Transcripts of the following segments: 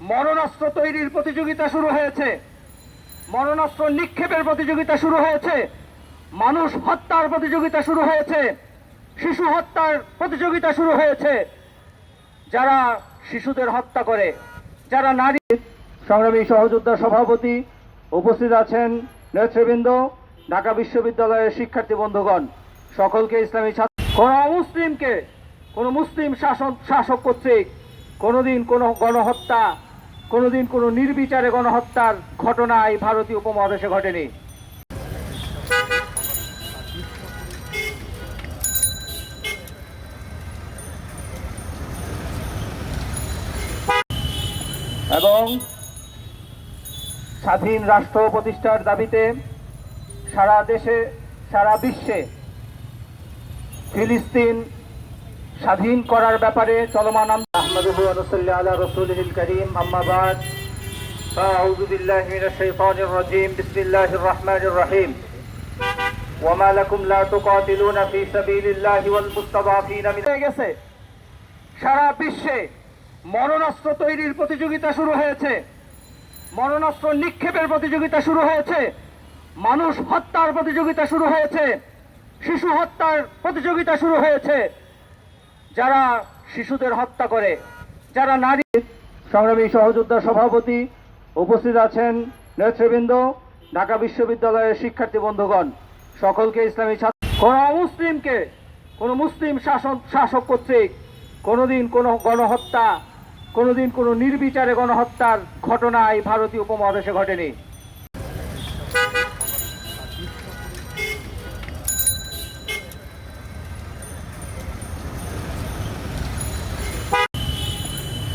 মরণাস্ত্র তৈরির প্রতিযোগিতা শুরু হয়েছে। মরণাস্ত্র নিক্ষেপের প্রতিযোগিতা শুরু হয়েছে। মানুষ হত্যার প্রতিযোগিতা শুরু হয়েছে। শিশু হত্যার প্রতিযোগিতা শুরু হয়েছে। যারা শিশুদের হত্যা করে, যারা নারী সংগ্রামী সহযোদ্ধা সভাপতি উপস্থিত আছেন নেতৃবৃন্দ, ঢাকা বিশ্ববিদ্যালয়ের শিক্ষার্থী বন্ধুগণ, সকলকে ইসলামী ছাত্র কোন মুসলিমকে, কোন মুসলিম শাসন শাসক কর্তৃক কোনোদিন কোনো গণহত্যা, কোনোদিন কোনো নির্বিচারে গণহত্যার ঘটনা এই ভারতীয় উপমহাদেশে ঘটেনি। এবং স্বাধীন রাষ্ট্র প্রতিষ্ঠার দাবিতে সারা দেশে, সারা বিশ্বে ফিলিস্তিন স্বাধীন করার ব্যাপারে চলমান আহমদুহু আনুসাল্লাহ আলা রসুলহিল করিম আম্মাবাদ فأعوذ بالله من الشيطان الرجيم بسم الله الرحمن الرحيم وما لكم لا تقاتلون في سبيل الله والمستضعفين من হয়ে গেছে সারা বিশ্বে মরণাস্ত্র তৈরির প্রতিযোগিতা শুরু হয়েছে মরণাস্ত্র নিক্ষেপের প্রতিযোগিতা শুরু হয়েছে মানুষ হত্যার প্রতিযোগিতা শুরু হয়েছে শিশু হত্যার প্রতিযোগিতা শুরু হয়েছে যারা শিশুদের হত্যা করে। যারা নারী, সংগ্রামী সহযোদ্ধা সভাপতি উপস্থিত আছেন নেতৃবৃন্দ, ঢাকা বিশ্ববিদ্যালয়ের শিক্ষার্থী বন্ধুগণ, সকলকে ইসলামী কোন মুসলিমকে, কোন মুসলিম শাসন শাসক কর্তৃক কোনোদিন কোনো গণহত্যা, কোনোদিন কোনো নির্বিচারে গণহত্যার ঘটনা এই ভারতীয় উপমহাদেশে ঘটেনি।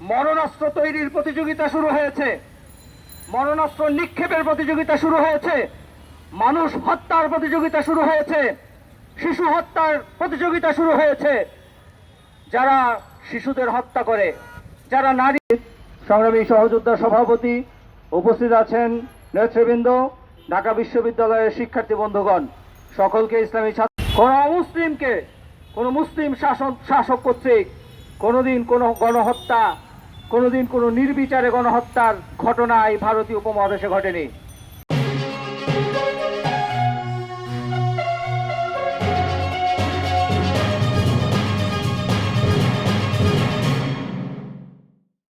মরণাস্ত্র তৈরির প্রতিযোগিতা শুরু হয়েছে। মরণাস্ত্র নিক্ষেপের প্রতিযোগিতা শুরু হয়েছে। মানুষ হত্যার প্রতিযোগিতা শুরু হয়েছে। শিশু হত্যার প্রতিযোগিতা শুরু হয়েছে। যারা শিশুদের হত্যা করে, যারা নারী সংগ্রামী সহযোদ্ধা সভাপতি উপস্থিত আছেন, নেতৃবৃন্দ, ঢাকা বিশ্ববিদ্যালয়ের শিক্ষার্থী বন্ধুগণ, সকলকে ইসলামী ছাত্র কোন মুসলিমকে, কোন মুসলিম শাসন শাসক কর্তৃক কোনোদিন কোনো গণহত্যা কোনোদিন কোনো নির্বিচারে গণহত্যার ঘটনা এই ভারতীয় উপমহাদেশে ঘটেনি।